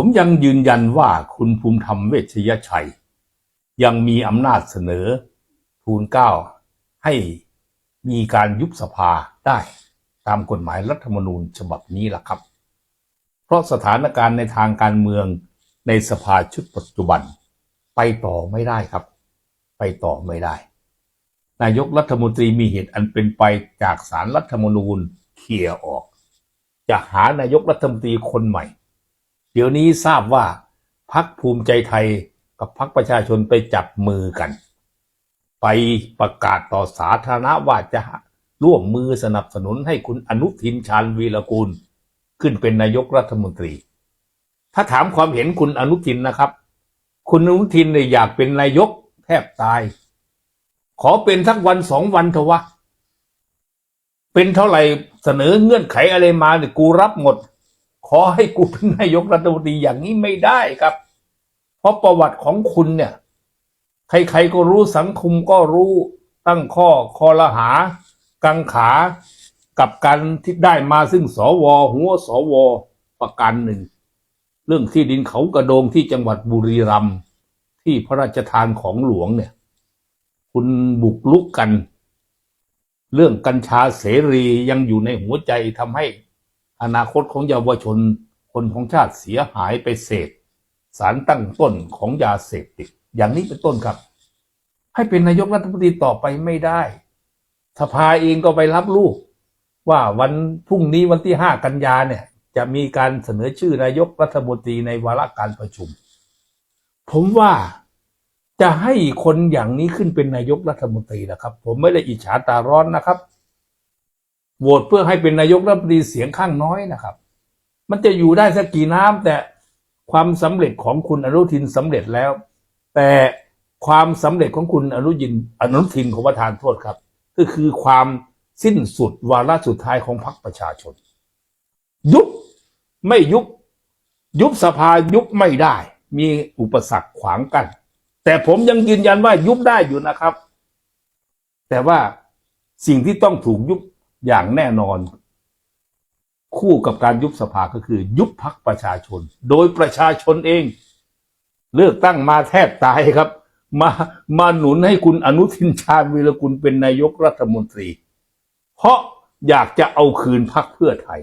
ผมยังยืนยันว่าคุณภูมิธรรมเวชยชัย ยังมีอำนาจเสนอทูลเกล้าให้มีการยุบสภาได้ตามกฎหมายรัฐธรรมนูญฉบับนี้ล่ะครับ เพราะสถานการณ์ในทางการเมืองในสภาชุดปัจจุบัน ไปต่อไม่ได้ครับ ไปต่อไม่ได้ นายกรัฐมนตรีมีเหตุอันเป็นไปจากสารรัฐธรรมนูญเคลียร์ออก จะหานายกรัฐมนตรีคนใหม่ ดี๋ยวนี้ทราบว่าพักภูมิใจไทยกับพักประชาชนไปจับมือกัน ไปประกาศต่อสาธารณะว่าจะร่วมมือสนับสนุนให้คุณอนุทินชาญวีรกูล ขึ้นเป็นนายกรัฐมนตรี ถ้าถามความเห็นคุณอนุทินนะครับ คุณอนุทินเนี่ยอยากเป็นนายกแทบตาย ขอเป็นสักวันสองวันเถอะวะเป็นเท่าไหร่เสนอเงื่อนไขอะไรมาเนี่ยกูรับหมด ขอให้กูเป็นนายกรัฐมนตรีอย่างนี้ไม่ได้ครับ เพราะประวัติของคุณเนี่ย ใครๆก็รู้สังคมก็รู้ตั้งข้อคอรหา กังขา กับการที่ได้มาซึ่งสวหัวสวประการหนึ่ง เรื่องที่ดินเขากระโดงที่จังหวัดบุรีรัมย์ที่พระราชทานของหลวงเนี่ย คุณบุกลุกกัน เรื่องกัญชาเสรียังอยู่ในหัวใจทำให้ อนาคตของเยาวชน คนของชาติเสียหายไปเสพสารตั้งต้นของยาเสพติด อย่างนี้เป็นต้นครับ ให้เป็นนายกรัฐมนตรีต่อไปไม่ได้ สภาเองก็ไปรับลูก ว่าวันพรุ่งนี้วันที่ห้ากันยาเนี่ย จะมีการเสนอชื่อนายกรัฐมนตรีในวาระการประชุม ผมว่าจะให้คนอย่างนี้ขึ้นเป็นนายกรัฐมนตรีนะครับ ผมไม่ได้อิจฉาตาร้อนนะครับ โหวตเพื่อให้เป็นนายกรัฐมนตรีเสียงข้างน้อยนะครับ มันจะอยู่ได้สักกี่น้ำแต่ความสำเร็จของคุณอนุทินสำเร็จแล้ว แต่ความสำเร็จของคุณอนุยินอนุทินของประธานโทษครับ ก็คือความสิ้นสุดวาระสุดท้ายของพรรคประชาชน ยุบไม่ยุบยุบสภายุบไม่ได้ มีอุปสรรคขวางกัน แต่ผมยังยืนยันว่ายุบได้อยู่นะครับ แต่ว่าสิ่งที่ต้องถูกยุบ อย่างแน่นอน คู่กับการยุบสภาก็คือ ยุบพักประชาชน โดยประชาชนเอง เลือกตั้งมาแทบตายครับ มามาหนุนให้คุณอนุทินชาญวีรกุลเป็นนายกรัฐมนตรี เพราะอยากจะเอาคืนพักเพื่อไทย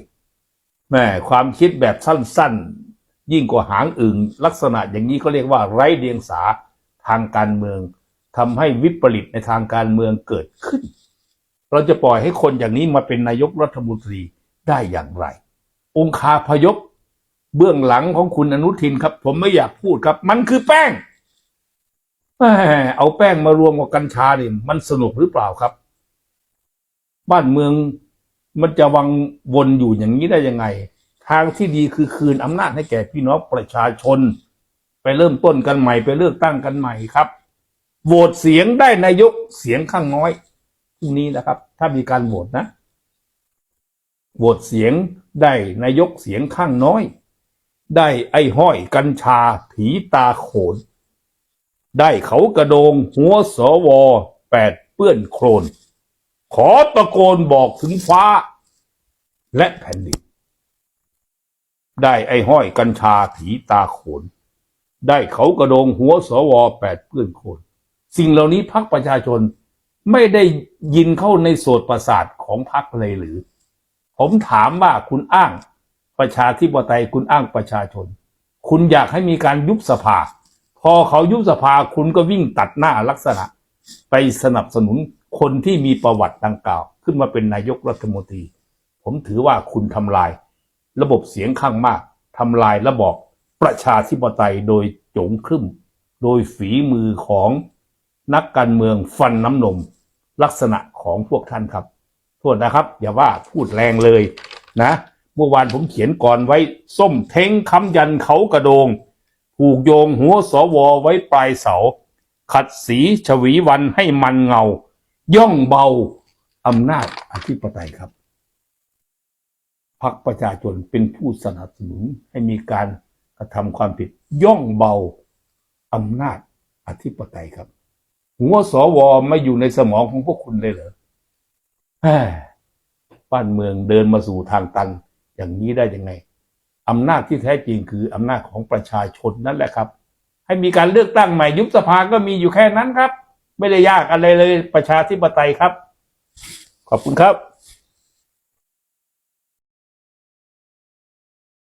แม่ความคิดแบบสั้นๆ ยิ่งกว่าหางอึ่งลักษณะอย่างนี้เขาเรียกว่าไร้เดียงสาทางการเมืองทำให้วิปริตในทางการเมืองเกิดขึ้น เราจะปล่อยให้คนอย่างนี้มาเป็นนายกรัฐมนตรีได้อย่างไร องคาพยพเบื้องหลังของคุณอนุทินครับ ผมไม่อยากพูดครับ มันคือแป้งเอาแป้งมารวมกับกัญชาเนี่ยมันสนุกหรือเปล่าครับ บ้านเมืองมันจะวังวนอยู่อย่างนี้ได้ยังไง ทางที่ดีคือคืนอำนาจให้แก่พี่น้องประชาชน ไปเริ่มต้นกันใหม่ไปเลือกตั้งกันใหม่ครับโหวตเสียงได้นายกเสียงข้างน้อย พรุ่งนี้นะครับ ถ้ามีการโหวตนะโหวตเสียงได้นายกเสียงข้างน้อย ได้ไอ้ห้อยกัญชาผีตาโขน ได้เขากระโดงหัวสวแปดเปื้อนโครน ขอตะโกนบอกถึงฟ้า และแผ่นดินได้ไอ้ห้อยกัญชาผีตาโขน ได้เขากระโดงหัวสวแปดเปื้อนโคลนสิ่งเหล่านี้พักประชาชน ไม่ได้ยินเข้าในโสตประสาทของพักเลยหรือ ผมถามว่าคุณอ้างประชาธิปไตยคุณอ้างประชาชน คุณอยากให้มีการยุบสภา พอเขายุบสภาคุณก็วิ่งตัดหน้าลักษณะ ไปสนับสนุนคนที่มีประวัติดังกล่าว ขึ้นมาเป็นนายกรัฐมนตรี ผมถือว่าคุณทำลาย ระบบเสียงข้างมากทำลายระบอบประชาธิปไตยโดยโจงครึ่ม โดยฝีมือของนักการเมืองฟันน้ำนม ลักษณะของพวกท่านครับโทษนะครับ อย่าว่าพูดแรงเลยนะเมื่อวานผมเขียนก่อนไว้ส้มเท้งคำยันเขากระโดง ผูกโยงหัวสวไว้ปลายเสา ขัดสีฉวีวันให้มันเงา ย่องเบาอำนาจอธิปไตยครับพรรคประชาชนเป็นผู้สนับสนุนให้มีการกระทำความผิดย่องเบาอำนาจอธิปไตยครับ หัวสวไม่อยู่ในสมองของพวกคุณเลยเหรอบ้านเมืองเดินมาสู่ทางตัน อย่างนี้ได้ยังไงอำนาจที่แท้จริงคืออำนาจของประชาชนนั่นแหละครับ ให้มีการเลือกตั้งใหม่ยุบสภาก็มีอยู่แค่นั้นครับ ไม่ได้ยากอะไรเลยประชาธิปไตยครับ ขอบคุณครับ